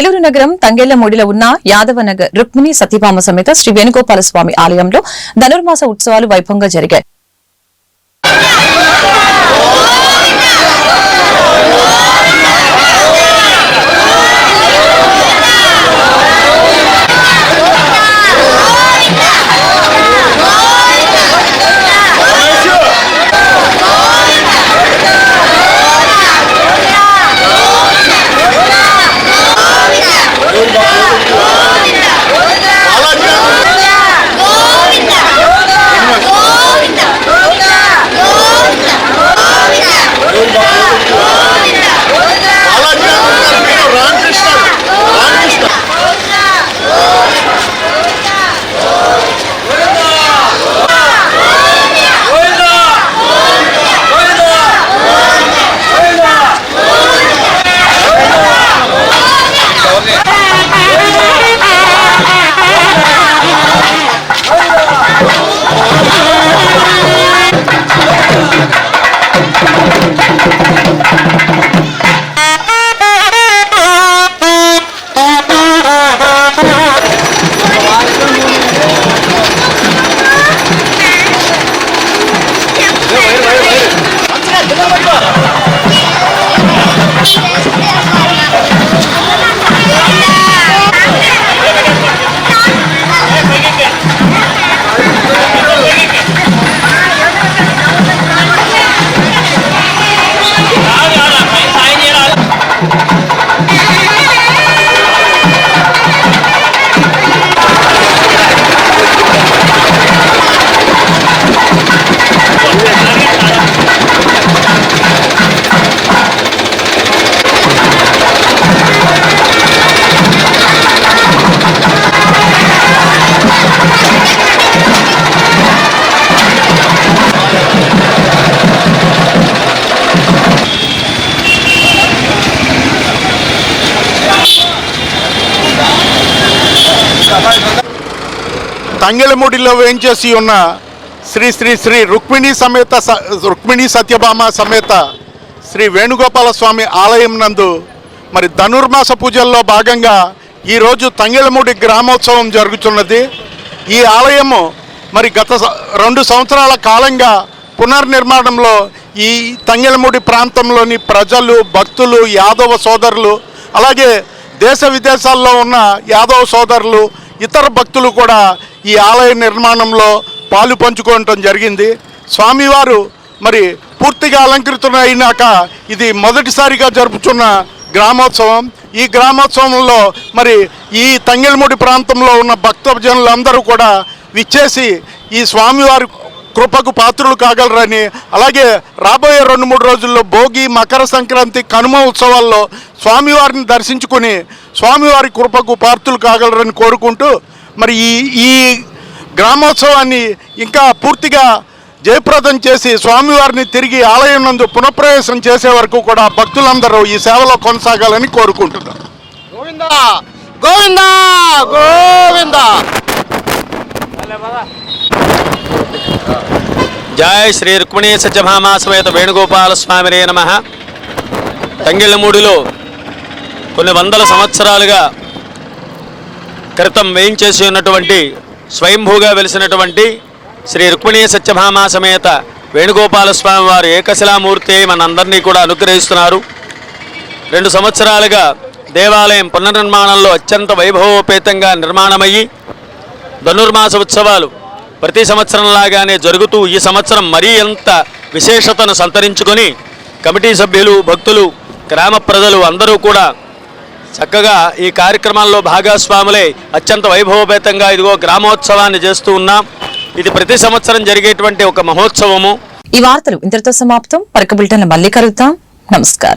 ఏలూరు నగరం తంగేళ్ళమూడిలో ఉన్న యాదవ నగర్ రుక్మిణి సత్యభామ సమేత శ్రీ వేణుగోపాల స్వామి ఆలయంలో ధనుర్మాస ఉత్సవాలు వైభవంగా జరిగాయి. తంగెలముడిలో వేయించేసి ఉన్న శ్రీ శ్రీ శ్రీ రుక్మిణి సమేత స- రుక్మిణి సత్యభామ సమేత శ్రీ వేణుగోపాల స్వామి ఆలయం నందు మరి ధనుర్మాస పూజల్లో భాగంగా ఈరోజు తంగెలమూడి గ్రామోత్సవం జరుగుతున్నది. ఈ ఆలయము మరి గత రెండు సంవత్సరాల కాలంగా పునర్నిర్మాణంలో ఈ తంగెలమూడి ప్రాంతంలోని ప్రజలు భక్తులు యాదవ సోదరులు అలాగే దేశ విదేశాల్లో ఉన్న యాదవ సోదరులు ఇతర భక్తులు కూడా ఈ ఆలయ నిర్మాణంలో పాలు పంచుకోవటం జరిగింది. స్వామివారు మరి పూర్తిగా అలంకృతం అయినాక ఇది మొదటిసారిగా జరుపుతున్న గ్రామోత్సవం. ఈ గ్రామోత్సవంలో మరి ఈ తంగెలముడి ప్రాంతంలో ఉన్న భక్తజనులందరూ కూడా విచ్చేసి ఈ స్వామివారి కృపకు పాత్రులు కాగలరని. అలాగే రాబోయే రెండు మూడు రోజుల్లో భోగి మకర సంక్రాంతి కనుమ ఉత్సవాల్లో స్వామివారిని దర్శించుకుని స్వామివారి కృపకు పాత్రులు కాగలరని కోరుకుంటూ మరి ఈ ఈ గ్రామోత్సవాన్ని ఇంకా పూర్తిగా జయప్రదం చేసి స్వామివారిని తిరిగి ఆలయం నందు పునఃప్రవేశం చేసే వరకు కూడా భక్తులందరూ ఈ సేవలో కొనసాగాలని కోరుకుంటున్నారు గోవింద! గోవింద! గోవింద! జయ శ్రీ రుక్మిణీ సత్యభామా సమేత వేణుగోపాల స్వామిరే నమ. తంగిళ్ళమూడిలో కొన్ని వందల సంవత్సరాలుగా క్రితం వేయించేసి ఉన్నటువంటి స్వయంభూగా వెలిసినటువంటి శ్రీ రుక్మిణీ సత్యభామా సమేత వేణుగోపాల స్వామి వారు ఏకశిలామూర్తి మనందరినీ కూడా అనుగ్రహిస్తున్నారు. రెండు సంవత్సరాలుగా దేవాలయం పునర్నిర్మాణంలో అత్యంత వైభవోపేతంగా నిర్మాణమయ్యి ధనుర్మాస ఉత్సవాలు ప్రతి సంవత్సరం లాగానే జరుగుతూ ఈ సంవత్సరం మరీ ఎంత విశేషతను సంతరించుకొని కమిటీ సభ్యులు భక్తులు గ్రామ ప్రజలు అందరూ కూడా చక్కగా ఈ కార్యక్రమాల్లో భాగస్వాములై అత్యంత వైభవపేతంగా ఇదిగో గ్రామోత్సవాన్ని చేస్తూ ఉన్నాం. ఇది ప్రతి సంవత్సరం జరిగేటువంటి ఒక మహోత్సవము. ఈ వార్తలు ఇంతటితో సమాప్తం. పరక బులెటిన్లు మళ్ళీ కలుగుతాం నమస్కారం.